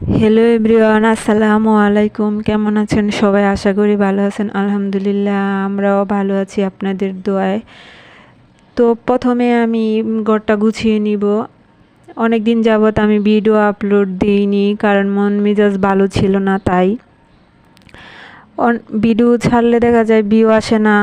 Hello everyone আসসালামু আলাইকুম। কেমন আছেন সবাই? আশা করি ভালো আছেন। আলহামদুলিল্লাহ, আমরাও ভালো আছি আপনাদের দোয়ায়। তো প্রথমে আমি ঘরটা গুছিয়ে নিব। অনেক দিন যাবৎ আমি ভিডিও আপলোড দিইনি, কারণ মন মেজাজ ভালো ছিল না তাই। ভিডিও ছাড়লে দেখা যায় ভিউ আসে না।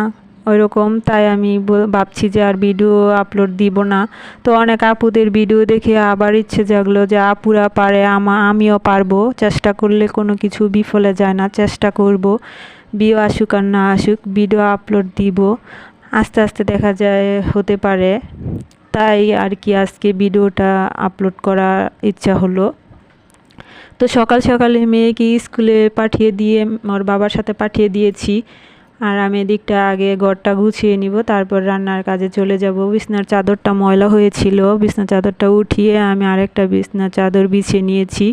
ওই রকম তাই আমি ভাবছি যে আর ভিডিও আপলোড দিব না। তো অনেক আপুদের ভিডিও দেখে আবার ইচ্ছে জাগলো যে আপুরা পারে, আমা, আমিও পারব। চেষ্টা করলে কোনো কিছু বিফলে যায় না, চেষ্টা করব। ভিউ আসুক আর না আসুক ভিডিও আপলোড দিব। আস্তে আস্তে দেখা যায় হতে পারে। তাই আর কি আজকে ভিডিওটা আপলোড করার ইচ্ছা হলো। তো সকাল সকালে মেয়েকে স্কুলে পাঠিয়ে দিয়ে, ওর বাবার সাথে পাঠিয়ে দিয়েছি। আর আমি এদিকটা আগে ঘরটা গুছিয়ে নিব, তারপর রান্নার কাজে চলে যাব। বিছনার চাদরটা ময়লা হয়েছিল, বিছনার চাদরটা উঠিয়ে আমি আরেকটা বিছনার চাদর বিছিয়ে নিয়েছি।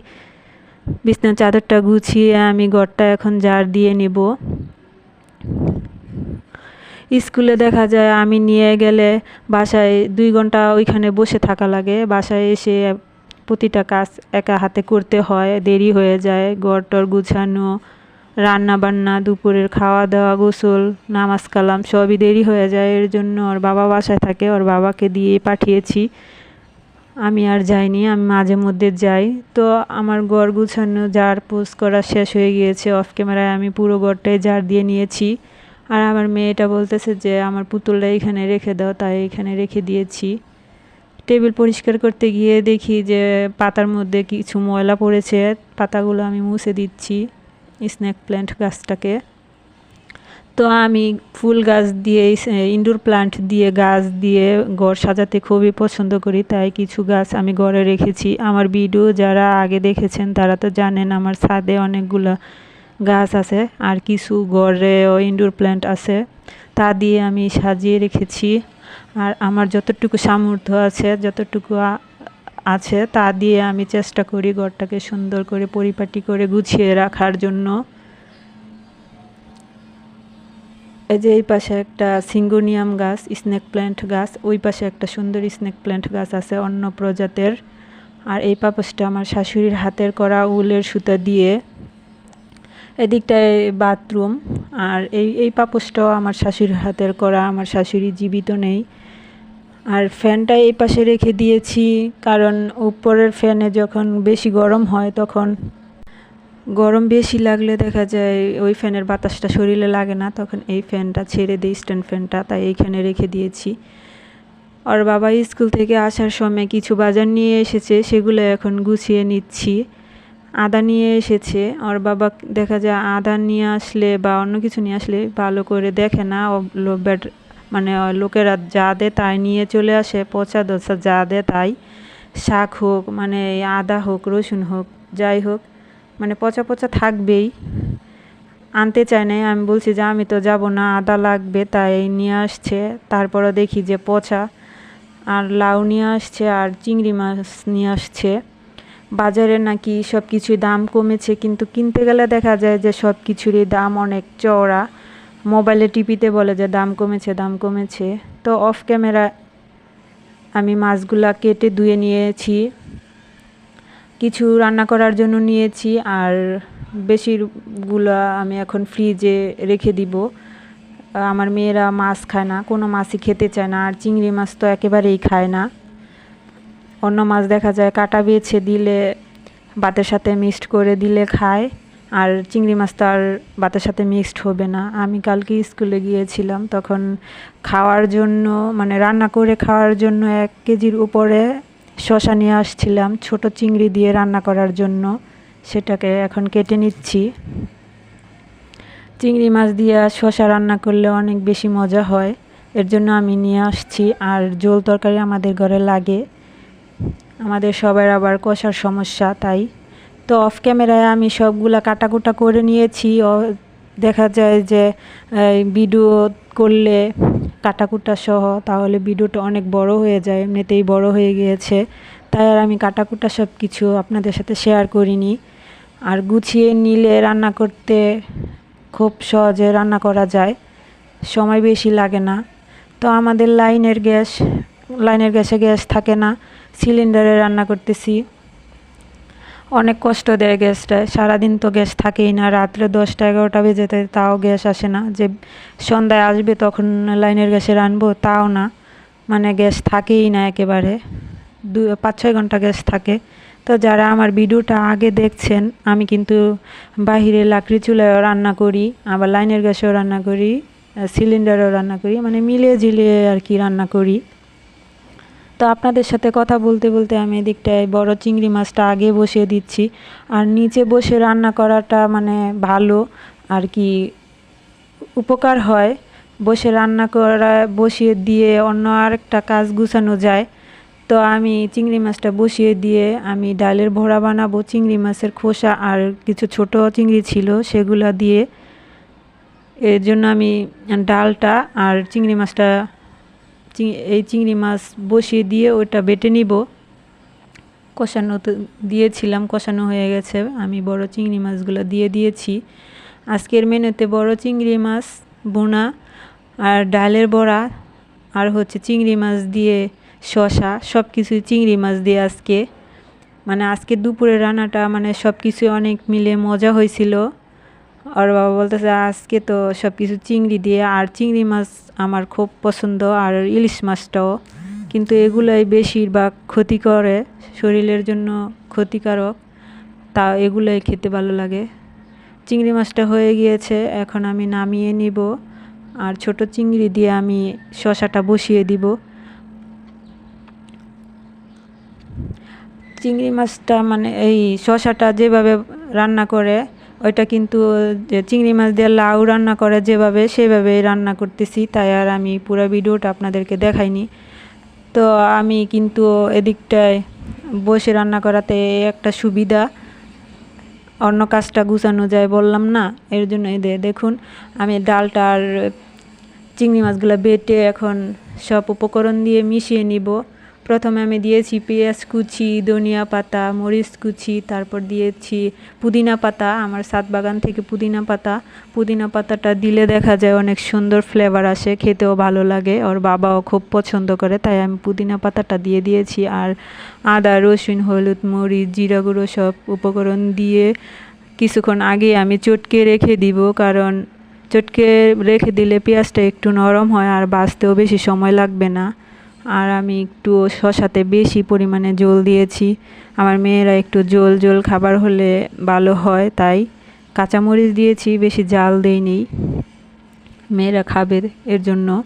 বিছনার চাদরটা গুছিয়ে আমি ঘরটা এখন জার দিয়ে নেব। স্কুলে দেখা যায় আমি নিয়ে গেলে বাসায় দুই ঘণ্টা ওইখানে বসে থাকা লাগে। বাসায় এসে প্রতিটা কাজ একা হাতে করতে হয়, দেরি হয়ে যায় ঘর টর গুছানো রান্না বান্না দুপুরের খাওয়া দাওয়া গোসল নামাজ কালাম সবই দেরি হয়ে যায়। এর জন্য ওর বাবা বাসায় থাকে, ওর বাবাকে দিয়ে পাঠিয়েছি। আমি আর যাইনি, আমি মাঝে মধ্যে যাই। তো আমার ঘর গুছানো জার পোস্ট করা শেষ হয়ে গিয়েছে অফ ক্যামেরায় আমি পুরো ঘরটাই জার দিয়ে নিয়েছি। আর আমার মেয়েটা বলতেছে যে, আমার পুতুলটা এখানে রেখে দাও। তাই এখানে রেখে দিয়েছি। টেবিল পরিষ্কার করতে গিয়ে দেখি যে, পাতার মধ্যে কিছু ময়লা পড়েছে। পাতাগুলো আমি মুছে দিচ্ছি। স্নেক প্ল্যান্ট গাছটাকে। তো আমি ফুল গাছ দিয়ে ইনডোর প্লান্ট দিয়ে, গাছ দিয়ে ঘর সাজাতে খুবই পছন্দ করি, তাই কিছু গাছ আমি ঘরে রেখেছি। আমার ভিডিও যারা আগে দেখেছেন, তারা তো জানেন আমার ছাদে অনেকগুলো গাছ আছে, আর কিছু ঘরেও ইনডোর প্ল্যান্ট আছে, তা দিয়ে আমি সাজিয়ে রেখেছি। আর আমার যতটুকু সামর্থ্য আছে, যতটুকু আছে, তা দিয়ে আমি চেষ্টা করি ঘরটাকে সুন্দর করে পরিপাটি করে গুছিয়ে রাখার জন্য। এই যে এই পাশে একটা সিঙ্গোনিয়াম গাছ, স্নেক প্ল্যান্ট গাছ, ওই পাশে একটা সুন্দর স্নেক প্ল্যান্ট গাছ আছে অন্য প্রজাতের। আর এই পাপসটা আমার শাশুড়ির হাতের করা উলের সুতা দিয়ে। এদিকটায় বাথরুম, আর এই এই পাপসটাও আমার শাশুড়ির হাতের করা, আমার শাশুড়ি জীবিত নেই। আর ফ্যানটা এই পাশে রেখে দিয়েছি, কারণ উপরের ফ্যানে যখন বেশি গরম হয় তখন গরম বেশি লাগলে দেখা যায় ওই ফ্যানের বাতাসটা শরীরে লাগে না, তখন এই ফ্যানটা ছেড়ে দিই, স্ট্যান্ড ফ্যানটা, তাই এইখানে রেখে দিয়েছি। আর বাবা স্কুল থেকে আসার সময় কিছু বাজার নিয়ে এসেছে, সেগুলো এখন গুছিয়ে নিচ্ছি। আদা নিয়ে এসেছে, ওর বাবা দেখা যায় আদা নিয়ে আসলে বা অন্য কিছু নিয়ে আসলে ভালো করে দেখে না, ও ব্যাট মানে লোকেরা যা দে তাই নিয়ে চলে আসে, পচা দোসা যা দে তাই। শাক হোক মানে আদা হোক, রসুন হোক, যাই হোক মানে পচা পচা থাকবেই। আনতে চায় নাই, আমি বলছি যে আমি তো যাব না, আদা লাগবে তাই নিয়ে আসছে। তারপরে দেখি যে পচা, আর লাউ নিয়ে আসছে, আর চিংড়ি মাছ নিয়ে আসছে। বাজারে নাকি সব কিছুই দাম কমেছে, কিন্তু কিনতে গেলে দেখা যায় যে সব কিছুরই দাম অনেক চওড়া। মোবাইলে টিপিতে বলে যে, দাম কমেছে দাম কমেছে। তো অফ ক্যামেরা আমি মাছগুলা কেটে ধুয়ে নিয়েছি। কিছু রান্না করার জন্য নিয়েছি আর বেশিরগুলা আমি এখন ফ্রিজে রেখে দিব। আমার মেয়েরা মাছ খায় না, কোনো মাছই খেতে চায় না, আর চিংড়ি মাছ তো একেবারেই খায় না। অন্য মাছ দেখা যায়, কাটা বেছে দিলে, ভাতের সাথে মিক্সড করে দিলে খায়। আর চিংড়ি মাছ তো আর ভাতের সাথে মিক্সড হবে না। আমি কালকে স্কুলে গিয়েছিলাম, তখন খাওয়ার জন্য মানে রান্না করে খাওয়ার জন্য এক কেজির উপরে শশা নিয়ে আসছিলাম, ছোট চিংড়ি দিয়ে রান্না করার জন্য। সেটাকে এখন কেটে নিচ্ছি। চিংড়ি মাছ দিয়ে শশা রান্না করলে অনেক বেশি মজা হয়। এর জন্য আমি নিয়ে আসছি, আর জোল তরকারি আমাদের ঘরে লাগে। আমাদের সবার আবার কষার সমস্যা, তাই তো অফ ক্যামেরায় আমি সবগুলা কাটাকুটা করে নিয়েছি। দেখা যায় যে ভিডিও করলে কাটাকুটা সহ, তাহলে ভিডিওটা অনেক বড় হয়ে যায়, এমনিতেই বড় হয়ে গিয়েছে। তাই আর আমি কাটাকুটা সব কিছু আপনাদের সাথে শেয়ার করিনি। আর গুছিয়ে নিলে রান্না করতে খুব সহজে রান্না করা যায়, সময় বেশি লাগে না। তো আমাদের লাইনের গ্যাস, লাইনের গ্যাসে গ্যাস থাকে না, সিলিন্ডারে রান্না করতেছি। অনেক কষ্ট দেয় গ্যাসটায় সারাদিন তো গ্যাস থাকেই না। রাত্রে দশটা এগারোটা বেজে যায়, তাও গ্যাস আসে না। যে সন্ধ্যায় আসবে তখন লাইনের গ্যাসে রানবো, তাও না। মানে গ্যাস থাকেই না একেবারে। দু, পাঁচ, ছয় ঘণ্টা গ্যাস থাকে। তো যারা আমার ভিডিওটা আগে দেখছেন, আমি কিন্তু বাহিরে লাকড়ি চুলায়ও রান্না করি, আবার লাইনের গ্যাসেও রান্না করি, সিলিন্ডারেও রান্না করি মানে মিলিয়ে ঝিলিয়ে আর কি রান্না করি। তো আপনাদের সাথে কথা বলতে বলতে আমি এদিকটায় বড় চিংড়ি মাছটা আগে বসিয়ে দিচ্ছি। আর নিচে বসে রান্না করাটা মানে ভালো আর কি উপকার হয়। বসে রান্না করা বসিয়ে দিয়ে অন্য আরেকটা কাজ গুছানো যায়। তো আমি চিংড়ি মাছটা বসিয়ে দিয়ে আমি ডালের ভরা বানাবো, চিংড়ি মাছের খোসা আর কিছু ছোট চিংড়ি ছিল সেগুলো দিয়ে। এর জন্য আমি ডালটা আর চিংড়ি মাছটা এই চিংড়ি মাছ বসিয়ে দিয়ে ওটা বেটে নিব। কষানো দিয়েছিলাম, কষানো হয়ে গেছে। আমি বড় চিংড়ি মাছগুলো দিয়ে দিয়েছি। আজকের মেনুতে বড় চিংড়ি মাছ বোনা আর ডালের বড়া আর হচ্ছে চিংড়ি মাছ দিয়ে শশা সব কিছুই চিংড়ি মাছ দিয়ে আজকে। মানে আজকে দুপুরের রান্নাটা মানে সব কিছু অনেক মিলে মজা হয়েছিল। আর বাবা বলতেছে, আজকে তো সব কিছু চিংড়ি দিয়ে, আর চিংড়ি মাছ আমার খুব পছন্দ, আর ইলিশ মাছটাও। কিন্তু এগুলাই বেশিরভাগ ক্ষতি করে, শরীরের জন্য ক্ষতিকারক। তা এগুলাই খেতে ভালো লাগে। চিংড়ি মাছটা হয়ে গিয়েছে, এখন আমি নামিয়ে নিব। আর ছোট চিংড়ি দিয়ে আমি শশাটা বসিয়ে দিব। চিংড়ি মাছটা মানে এই শশাটা যেভাবে রান্না করে ওইটা কিন্তু যে চিংড়ি মাছ দিয়ে লাউ রান্না করে যেভাবে, সেভাবেই রান্না করতেছি। তাই আর আমি পুরো ভিডিওটা আপনাদেরকে দেখাইনি। তো আমি কিন্তু এদিকটায় বসে রান্না করাতে একটা সুবিধা। অন্য কাজটা গুছানো যায় বললাম না, এর জন্য দেখুন, আমি ডালটা আর চিংড়ি মাছগুলো বেটে এখন সব উপকরণ দিয়ে মিশিয়ে নিব। প্রথমে আমি দিয়েছি পেঁয়াজ কুচি, ধনিয়া পাতা, মরিচ কুচি, তারপর দিয়েছি পুদিনা পাতা, আমার সাত বাগান থেকে পুদিনা পাতা। পুদিনা পাতাটা দিলে দেখা যায় অনেক সুন্দর ফ্লেভার আসে, খেতেও ভালো লাগে, ওর বাবাও খুব পছন্দ করে, তাই আমি পুদিনা পাতাটা দিয়ে দিয়েছি। আর আদা, রসুন, হলুদ, মরিচ, জিরা গুঁড়ো সব উপকরণ দিয়ে কিছুক্ষণ আগে আমি চটকে রেখে দিব, কারণ চটকে রেখে দিলে পেঁয়াজটা একটু নরম হয় আর বাঁচতেও বেশি সময় লাগবে না। আর আমি একটু শশাতে বেশি পরিমাণে জল দিয়েছি। আমার মেয়েরা একটু জল জল খাবার হলে ভালো হয়, তাই কাঁচামরিচ দিয়েছি, বেশি জাল দেইনি। মেয়েরা খাবে এর জন্য।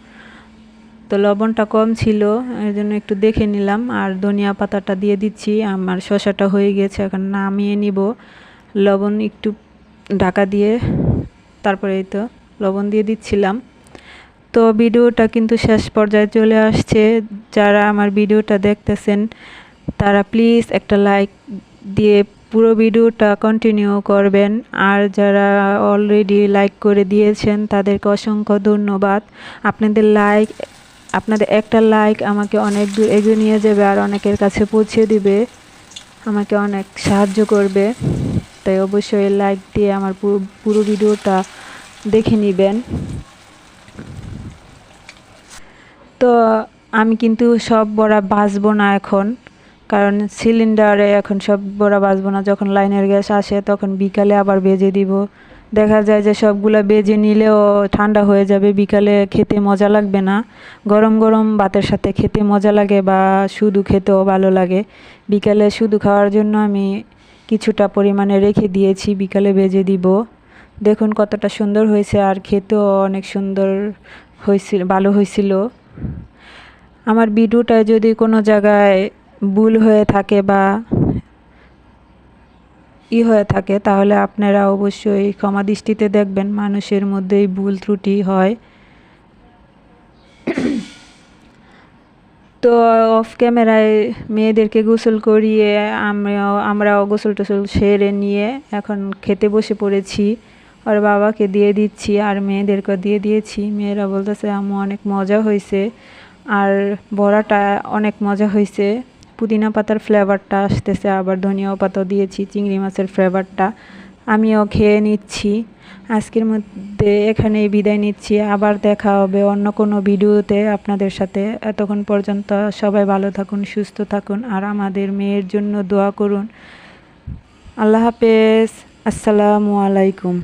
তো লবণটা কম ছিল, এর জন্য একটু দেখে নিলাম। আর ধনিয়া পাতাটা দিয়ে দিচ্ছি, আমার শশাটা হয়ে গেছে, এখন নামিয়ে নিব। লবণ একটু ঢাকা দিয়ে, তারপরে তো লবণ দিয়ে দিচ্ছিলাম। তো ভিডিওটা কিন্তু শেষ পর্যায়ে চলে আসছে। যারা আমার ভিডিওটা দেখতেছেন, তারা প্লিজ একটা লাইক দিয়ে পুরো ভিডিওটা কন্টিনিউ করবেন। আর যারা অলরেডি লাইক করে দিয়েছেন, তাদেরকে অসংখ্য ধন্যবাদ। আপনাদের লাইক আপনাদের একটা লাইক আমাকে অনেক দূর এগিয়ে নিয়ে যাবে আর অনেকের কাছে পৌঁছে দিবে। আমাকে অনেক সাহায্য করবে। তাই অবশ্যই লাইক দিয়ে আমার পুরো ভিডিওটা দেখে নেবেন। তো আমি কিন্তু সব বড়া বাঁচবো না এখন। কারণ সিলিন্ডারে এখন সব বড়া বাঁচবো না। যখন লাইনের গ্যাস আসে, তখন বিকালে আবার বেজে দিব। দেখা যায় যে সবগুলো বেজে নিলেও ঠান্ডা হয়ে যাবে। বিকালে খেতে মজা লাগবে না। গরম গরম ভাতের সাথে খেতে মজা লাগে বা শুধু খেতেও ভালো লাগে। বিকালে শুধু খাওয়ার জন্য আমি কিছুটা পরিমাণে রেখে দিয়েছি। বিকালে বেজে দিব। দেখুন কতটা সুন্দর হয়েছে। আর খেতেও অনেক সুন্দর হয়েছিল, ভালো হয়েছিল। আমার ভিডিওটা যদি কোনো জায়গায় ভুল হয়ে থাকে বা ই হয়ে থাকে, তাহলে আপনারা অবশ্যই ক্ষমা দৃষ্টিতে দেখবেন মানুষের মধ্যেই ভুল ত্রুটি হয়। তো অফ ক্যামেরায় মেয়েদেরকে গোসল করিয়ে আমরাও আমরাও গোসল টোসল সেরে নিয়ে এখন খেতে বসে পড়েছি। আর বাবাকে দিয়ে দিচ্ছি আর মেয়েদেরকে দিয়ে দিয়েছি। মেয়েরা বলতেছে, আম্মু, অনেক মজা হয়েছে আর বড়াটা অনেক মজা হয়েছে। পুদিনা পাতার ফ্লেভারটা আসতেছে, আবার ধনিয়া পাতাও দিয়েছি, চিংড়ি মাছের ফ্লেভারটা আমিও খেয়ে নিচ্ছি। আজকের মধ্যে এখানেই বিদায় নিচ্ছি। আবার দেখা হবে অন্য কোনো ভিডিওতে আপনাদের সাথে। এতক্ষণ পর্যন্ত সবাই ভালো থাকুন, সুস্থ থাকুন, আর আমাদের মেয়ের জন্য দোয়া করুন। আল্লাহ হাফেজ। আসসালামু আলাইকুম।